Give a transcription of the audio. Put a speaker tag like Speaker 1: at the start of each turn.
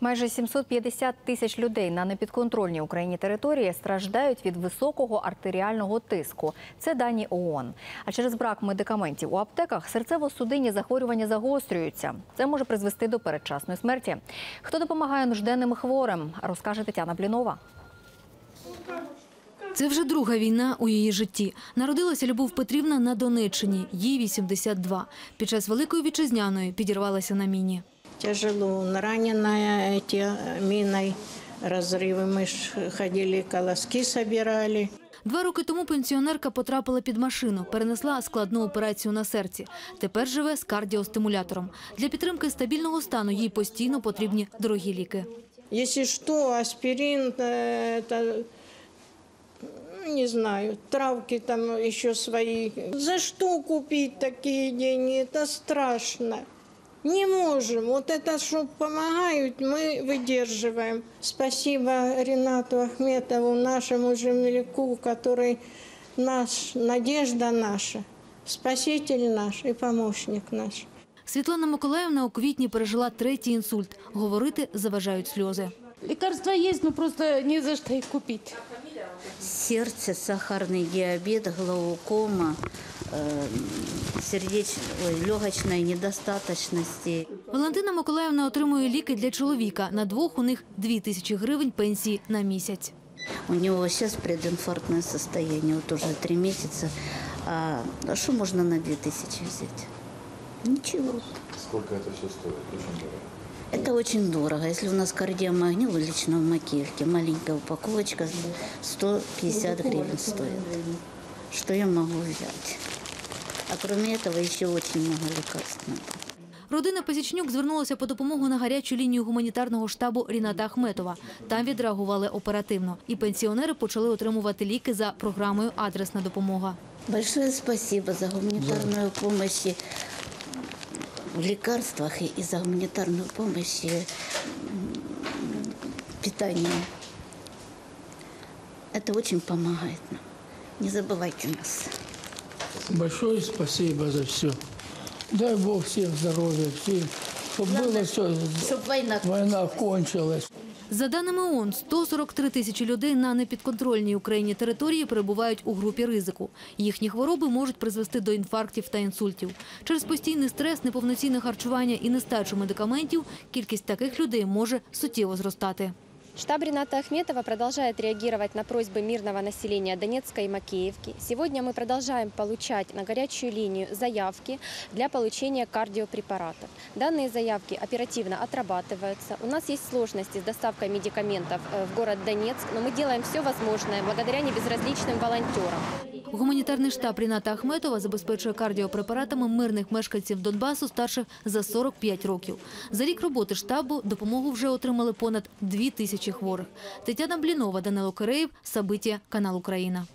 Speaker 1: Майже 750 тисяч людей на непідконтрольній Україні території страждають від високого артеріального тиску. Це дані ООН. А через брак медикаментів у аптеках серцево-судинні захворювання загострюються. Це може призвести до передчасної смерті. Хто допомагає нужденним хворим, розкаже Тетяна Блінова.
Speaker 2: Це вже друга війна у її житті. Народилася Любов Петрівна на Донеччині, їй 82. Під час Великої Вітчизняної підірвалася на міні
Speaker 3: Тяжело раненая эти э, миной разрывы. Мы ж ходили, колоски собирали.
Speaker 2: Два роки тому пенсіонерка потрапила під машину, перенесла складну операцію на серці. Тепер живе з кардіостимулятором. Для підтримки стабільного стану їй постійно потрібні дорогі ліки.
Speaker 3: Если что, аспирин, э, это, ну, не знаю, травки там еще свои. За что купить такие деньги? Это страшно. Не можем. Вот это, что помогают, мы выдерживаем. Спасибо Ренату Ахметову, нашему земляку, который наш, надежда наша, спаситель наш и помощник наш.
Speaker 2: Світлана Миколаївна у квітні пережила третій інсульт. Говорити заважають сльози.
Speaker 4: Лекарства есть, но просто не за что их купить.
Speaker 5: сердце, сахарный диабет, глаукома, э, сердеч... ой, легочной недостаточности.
Speaker 2: Валентина Миколаївна отримує ліки для чоловіка. На двох у них дві тисячі гривень пенсії на місяць.
Speaker 5: У него сейчас прединфарктное состояние, вот уже три месяца. А а что можно на две тысячи взять? Ничего.
Speaker 6: Сколько это все стоит? Очень дорого.
Speaker 5: Это очень дорого. Если у нас кардиомагнил лично в Макеевке, маленькая упаковочка 150 гривен стоит. Что я могу взять? А кроме этого еще очень много лекарств надо.
Speaker 2: Родина Пасічнюк звернулася по допомогу на гарячу лінію гуманітарного штабу Ріната Ахметова. Там відреагували оперативно. І пенсіонери почали отримувати ліки за програмою Адресна допомога.
Speaker 5: Большое спасибо за гуманитарную помощь и в лекарствах и и за гуманитарную помощь и, м, питание. Это очень помогает нам. Не забывайте нас.
Speaker 7: Большое спасибо за все. Дай Бог всем здоровья, всем, чтобы было все,
Speaker 5: Чтобы война
Speaker 7: война кончилась.
Speaker 2: За даними ООН, 143 тисячі людей на непідконтрольній Україні території перебувають у групі ризику. Їхні хвороби можуть призвести до інфарктів та інсультів. Через постійний стрес, неповноцінне харчування і нестачу медикаментів кількість таких людей може суттєво зростати.
Speaker 8: Штаб Рената Ахметова продолжает реагировать на просьбы мирного населения Донецка и Макеевки. Сегодня мы продолжаем получать на горячую линию заявки для получения кардиопрепаратов. Данные заявки оперативно отрабатываются. У нас есть сложности с доставкой медикаментов э, в город Донецк, но мы делаем все возможное благодаря небезразличным волонтерам.
Speaker 2: Гуманітарний штаб Ріната Ахметова забезпечує кардіопрепаратами мирних мешканців Донбасу старших за 45 років. За рік роботи штабу допомогу вже отримали понад 2 тисячі хворих. Тетяна Блінова, Данило Киреєв, Сабиття, канал Україна.